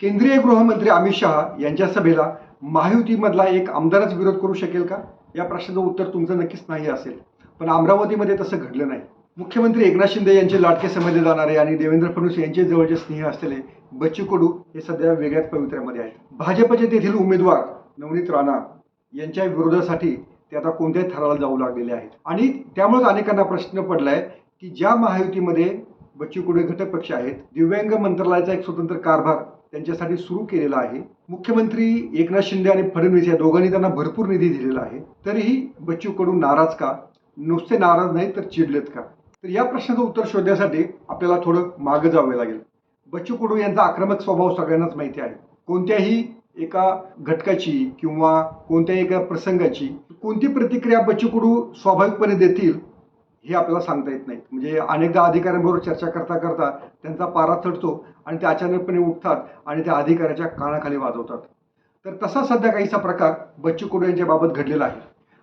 केंद्रीय गृहमंत्री अमित शहा यांच्या सभेला महायुतीमधला एक आमदारच विरोध करू शकेल का? या प्रश्नाचं उत्तर तुमचं नक्कीच नाही असेल. पण अमरावतीमध्ये तसं घडलं नाही. मुख्यमंत्री एकनाथ शिंदे यांचे लाडके समजले जाणारे आणि देवेंद्र फडणवीस यांचे जवळचे स्नेह असलेले बच्चू कडू हे सध्या वेगळ्याच पवित्र्यामध्ये आहेत. भाजपचे तेथील उमेदवार नवनीत राणा यांच्या विरोधासाठी ते आता कोणत्याही थराला जाऊ लागलेले आहेत. आणि त्यामुळेच अनेकांना प्रश्न पडलाय की ज्या महायुतीमध्ये बच्चू कडू घटक पक्ष आहेत दिव्यांग मंत्रालयाचा एक स्वतंत्र कारभार त्यांच्यासाठी सुरू केलेला आहे. मुख्यमंत्री एकनाथ शिंदे आणि फडणवीस या दोघांनी त्यांना भरपूर निधी दिलेला आहे. तरीही बच्चू कडू नाराज का? नुसते नाराज नाही तर चिडलेत का? तर या प्रश्नाचं उत्तर शोधण्यासाठी आपल्याला थोडं मागं जावे लागेल. बच्चू कडू यांचा आक्रमक स्वभाव सगळ्यांनाच माहिती आहे. कोणत्याही एका घटकाची किंवा कोणत्याही एका प्रसंगाची कोणती प्रतिक्रिया बच्चू कडू स्वाभाविकपणे देतील हे आपल्याला सांगता येत नाही म्हणजे अनेकदा अधिकाऱ्यांबरोबर चर्चा करता करता त्यांचा पारा चढतो आणि ते अचानकपणे उठतात आणि त्या अधिकाऱ्याच्या कानाखाली वाजवतात. तर तसा सध्या काहीसा प्रकार बच्चू कडू यांच्या बाबत घडलेला आहे.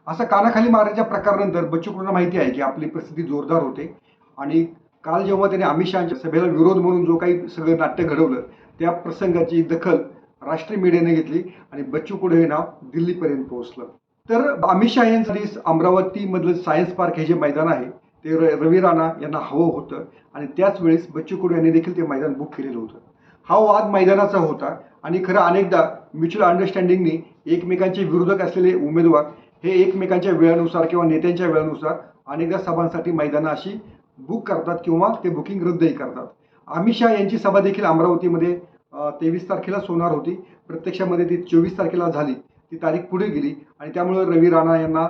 असा कानाखाली मारण्याच्या प्रकारानंतर बच्चू कडूंना माहिती आहे की आपली परिस्थिती जोरदार होते आणि काल जेव्हा त्याने अमित शहाच्या सभेला विरोध म्हणून जो काही सगळं नाट्य घडवलं त्या प्रसंगाची दखल राष्ट्रीय मीडियाने घेतली आणि बच्चू कडू हे नाव दिल्लीपर्यंत पोहोचलं. तर अमित शहा यांसाठी अमरावतीमधलं सायन्स पार्क हे जे मैदान आहे ते र- रवी राणा यांना हवं होतं. आणि त्याच वेळेस बच्चू कडू यांनी देखील ते मैदान बुक केलेलं होतं. हा वाद मैदानाचा होता आणि खरं अनेकदा म्युच्युअल अंडरस्टँडिंगने एकमेकांचे विरोधक असलेले उमेदवार हे एकमेकांच्या वेळानुसार किंवा नेत्यांच्या वेळानुसार अनेकदा सभांसाठी मैदानं अशी बुक करतात किंवा ते बुकिंग रद्दही करतात. अमित शहा यांची सभा देखील अमरावतीमध्ये तेवीस तारखेलाच होणार होती. प्रत्यक्षामध्ये ती चोवीस तारखेला झाली. ती तारीख पुढे गेली. आणि त्यामुळे रवी राणा यांना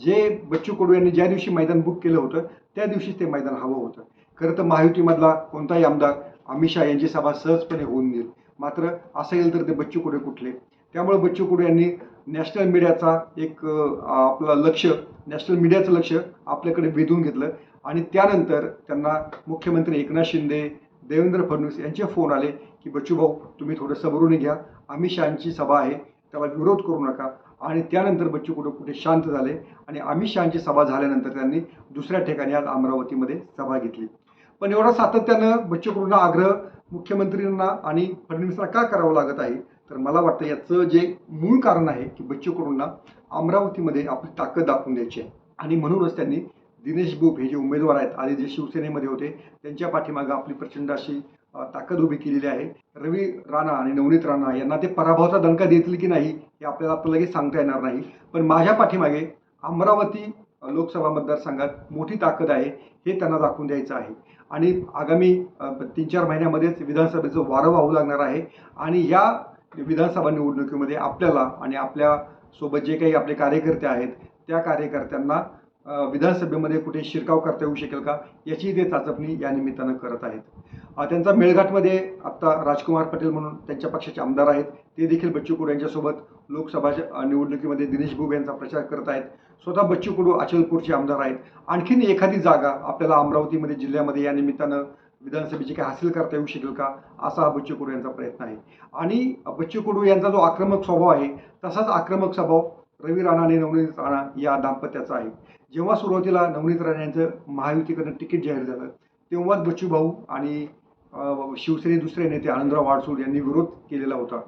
जे बच्चू कडू यांनी ज्या दिवशी मैदान बुक केलं होतं त्या दिवशीच ते मैदान हवं होतं. खरं तर महायुतीमधला कोणताही आमदार अमित शहा यांची सभा सहजपणे होऊन गेली मात्र असं येईल तर ते बच्चू कडू कुठले? त्यामुळे बच्चू कडू यांनी नॅशनल मीडियाचा एक आपलं लक्ष नॅशनल मीडियाचं लक्ष आपल्याकडे वेधून घेतलं. आणि त्यानंतर त्यांना मुख्यमंत्री एकनाथ शिंदे देवेंद्र फडणवीस यांचे फोन आले की बच्चू भाऊ तुम्ही थोडं सबरून घ्या. अमित शहाची सभा आहे. त्याला विरोध करू नका. आणि त्यानंतर बच्चू कडू कुठे शांत झाले. आणि अमित शहाची सभा झाल्यानंतर त्यांनी दुसऱ्या ठिकाणी आज अमरावतीमध्ये सभा घेतली. पण एवढा सातत्यानं बच्चू कडूंना आग्रह मुख्यमंत्र्यांना आणि फडणवीसांना का करावं लागत आहे? तर मला वाटतं याचं जे मूळ कारण आहे की बच्चू कडूंना अमरावतीमध्ये आपली ताकद दाखवून द्यायची आहे. आणि म्हणूनच त्यांनी दिनेश बोप हे जे उमेदवार आहेत आधी जे शिवसेनेमध्ये होते त्यांच्या पाठीमागं आपली प्रचंड अशी ताकद उभी केलेली आहे. रवी राणा आणि नवनीत राणा यांना ते पराभवाचा दणका देतील की नाही हे आपल्याला आपल्याला लगेच सांगता येणार नाही. पण माझ्या पाठीमागे अमरावती लोकसभा मतदारसंघात मोठी ताकद आहे हे त्यांना दाखवून द्यायचं आहे. आणि आगामी तीन चार महिन्यामध्येच विधानसभेचं वारं वाहू लागणार आहे. आणि या विधानसभा निवडणुकीमध्ये आपल्याला आणि आपल्यासोबत जे काही आपले कार्यकर्ते आहेत त्या कार्यकर्त्यांना विधानसभेमध्ये कुठे शिरकाव करता येऊ शकेल का याची ते चाचपणी या निमित्तानं करत आहेत. त्यांचा मेळघाटमध्ये आत्ता राजकुमार पटेल म्हणून त्यांच्या पक्षाचे आमदार आहेत. ते देखील बच्चू कडू यांच्यासोबत लोकसभाच्या निवडणुकीमध्ये दिनेश बुब यांचा प्रचार करत आहेत. स्वतः बच्चू कडू अचलपूरचे आमदार आहेत. आणखीन एखादी जागा आपल्याला अमरावतीमध्ये जिल्ह्यामध्ये या निमित्तानं विधानसभेची काय हासिल करता येऊ शकेल का? असा हा बच्चू कडू यांचा प्रयत्न आहे. आणि बच्चू कडू यांचा जो आक्रमक स्वभाव आहे तसाच आक्रमक स्वभाव रवी राणा आणि नवनीत राणा या दाम्पत्याचा आहे. जेव्हा सुरुवातीला नवनीत राणा यांचं महायुतीकडनं तिकीट जाहीर झालं तेव्हाच बच्चू भाऊ आणि शिवसेने दुसरे नेते आनंदराव वाडसूळ यांनी विरोध केलेला होता.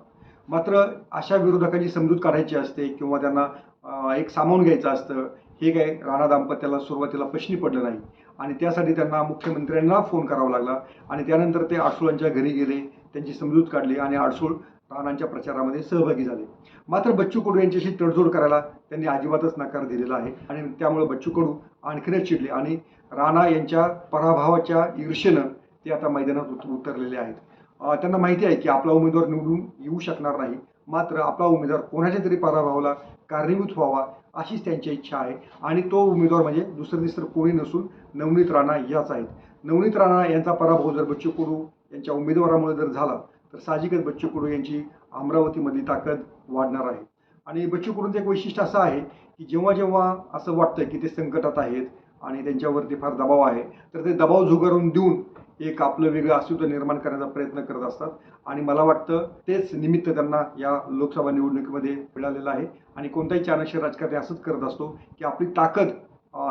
मात्र अशा विरोधकांची समजूत काढायची असते किंवा त्यांना एक सामावून घ्यायचं असतं हे काय राणा दाम्पत्याला सुरुवातीला प्रश्नी पडलं नाही. आणि त्यासाठी त्यांना मुख्यमंत्र्यांना फोन करावा लागला आणि त्यानंतर ते आडसूळांच्या घरी गेले त्यांची समजूत काढली आणि आडसूळ राणांच्या प्रचारामध्ये सहभागी झाले. मात्र बच्चू कडू यांच्याशी तडजोड करायला त्यांनी अजिबातच नकार दिलेला आहे आणि त्यामुळे बच्चू कडू आणखीनच चिडले आणि राणा यांच्या पराभवाच्या ईर्षेनं ते आता मैदानात उत- उतरलेले आहेत. त्यांना माहिती आहे की आपला उमेदवार निवडून येऊ शकणार नाही. मात्र आपला उमेदवार कोणाच्या तरी पराभवाला कारणीभूत व्हावा अशीच त्यांची इच्छा आहे. आणि तो उमेदवार म्हणजे दुसरं तिसरं कोणी नसून नवनीत राणा याच आहेत. नवनीत राणा यांचा पराभव जर बच्चू कडू यांच्या उमेदवारामुळे जर झाला तर साहजिकच बच्चू कडू यांची अमरावतीमधली ताकद वाढणार आहे. आणि बच्चू कडूंचं एक वैशिष्ट्य असं आहे की जेव्हा जेव्हा असं वाटतं की ते संकटात आहेत आणि त्यांच्यावरती फार दबाव आहे तर ते दबाव झुगारून देऊन एक आपलं वेगळं अस्तित्व निर्माण करण्याचा प्रयत्न करत असतात. आणि मला वाटतं तेच निमित्त त्यांना या लोकसभा निवडणुकीमध्ये मिळालेलं आहे. आणि कोणताही चाणक्य राजकारणी असंच करत असतो की आपली ताकद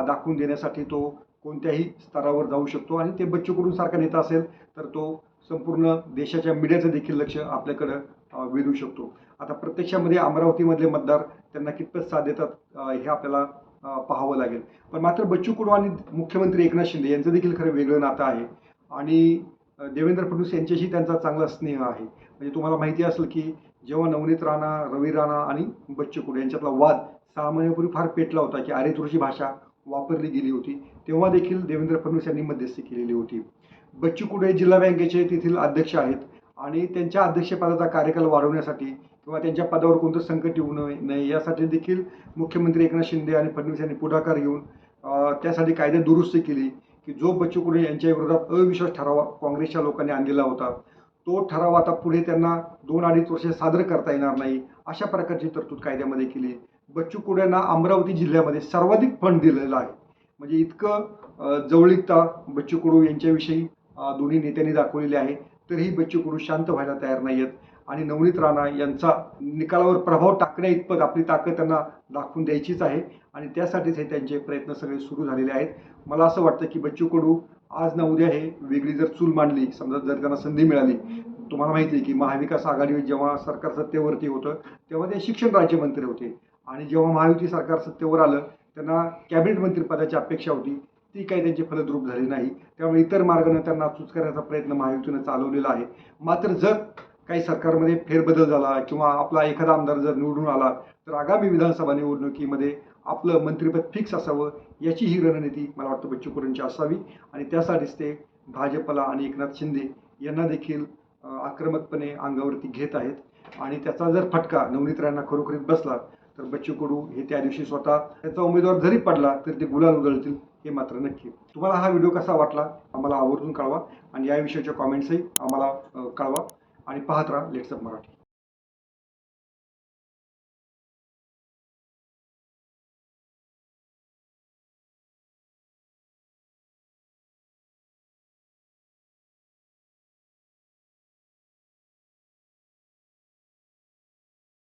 दाखवून देण्यासाठी तो कोणत्याही स्तरावर जाऊ शकतो. आणि ते बच्चू कडूंसारखा नेता असेल तर तो संपूर्ण देशाच्या मीडियाचं देखील लक्ष आपल्याकडं वेधू शकतो. आता प्रत्यक्षामध्ये अमरावतीमधले मतदार त्यांना कितपत साथ देतात हे आपल्याला पाहावं लागेल. पण मात्र बच्चू कडू आणि मुख्यमंत्री एकनाथ शिंदे यांचं देखील खरं वेगळं नातं आहे. आणि देवेंद्र फडणवीस यांच्याशी त्यांचा चांगला स्नेह आहे. म्हणजे तुम्हाला माहिती असेल की जेव्हा नवनीत राणा रवी राणा आणि बच्चू कडू यांच्यातला वाद सहा महिन्यापूर्वी फार पेटला होता की आरे तुळशी भाषा वापरली गेली होती तेव्हा देखील देवेंद्र फडणवीस यांनी मध्यस्थी केलेली होती. बच्चू कडू हे जिल्हा बँकेचे तेथील अध्यक्ष आहेत आणि त्यांच्या अध्यक्षपदाचा कार्यकाल वाढवण्यासाठी किंवा त्यांच्या पदावर कोणतं संकट येऊ नये नये यासाठी देखील मुख्यमंत्री एकनाथ शिंदे आणि फडणवीस यांनी पुढाकार घेऊन त्यासाठी कायदे दुरुस्ती केली. की जो बच्चू कडू यांच्या विरोधात अविश्वास ठराव काँग्रेसच्या लोकांनी आणलेला होता तो ठराव आता पुढे त्यांना दोन अडीच वर्षे सादर करता येणार नाही अशा प्रकारची तरतूद कायद्यामध्ये केली बच्चू कडू यांना अमरावती जिल्ह्यामध्ये सर्वाधिक फंड दिलेला आहे. म्हणजे इतकं जवळीकता बच्चू कडू यांच्याविषयी दोन्ही नेत्यांनी दाखवलेली आहे. तरीही बच्चू कडू शांत व्हायला तयार नाही आहेत. आणि नवनीत राणा यांचा निकालावर प्रभाव टाकण्या इतपत आपली ताकद त्यांना दाखवून द्यायचीच आहे. आणि त्यासाठीच हे त्यांचे प्रयत्न सगळे सुरू झालेले आहेत. मला असं वाटतं की बच्चू कडू आज ना उद्या हे वेगळी जर चूल मांडली समजा जर त्यांना संधी मिळाली तुम्हाला माहिती आहे की महाविकास आघाडी जेव्हा सरकार सत्तेवरती होतं तेव्हा ते शिक्षण राज्यमंत्री होते. आणि जेव्हा महायुती सरकार सत्तेवर आलं त्यांना कॅबिनेट मंत्रीपदाची अपेक्षा होती. ती काही त्यांची फलद्रूप झाली नाही. त्यामुळे इतर मार्गाने त्यांना चूज करण्याचा प्रयत्न महायुतीनं चालवलेला आहे. मात्र जर काही सरकारमध्ये फेरबदल झाला किंवा आपला एखादा आमदार जर निवडून आला तर आगामी विधानसभा निवडणुकीमध्ये आपलं मंत्रिपद फिक्स असावं याची ही रणनीती मला वाटतं बच्चू कडूंची असावी. आणि त्यासाठीच ते भाजपला आणि एकनाथ शिंदे यांना देखील आक्रमकपणे अंगावरती घेत आहेत. आणि त्याचा जर फटका नवनीत खरोखरीत बसला तर बच्चू कडू हे त्या दिवशी स्वतः त्याचा उमेदवार जरी पडला तर ते गुलाल उधळतील हे मात्र नक्की. तुम्हाला हा व्हिडिओ कसा वाटला आम्हाला आवर्जून कळवा. आणि या विषयाच्या कॉमेंट्सही आम्हाला कळवा. आणि पाहत राहा लेट्सअप मराठी.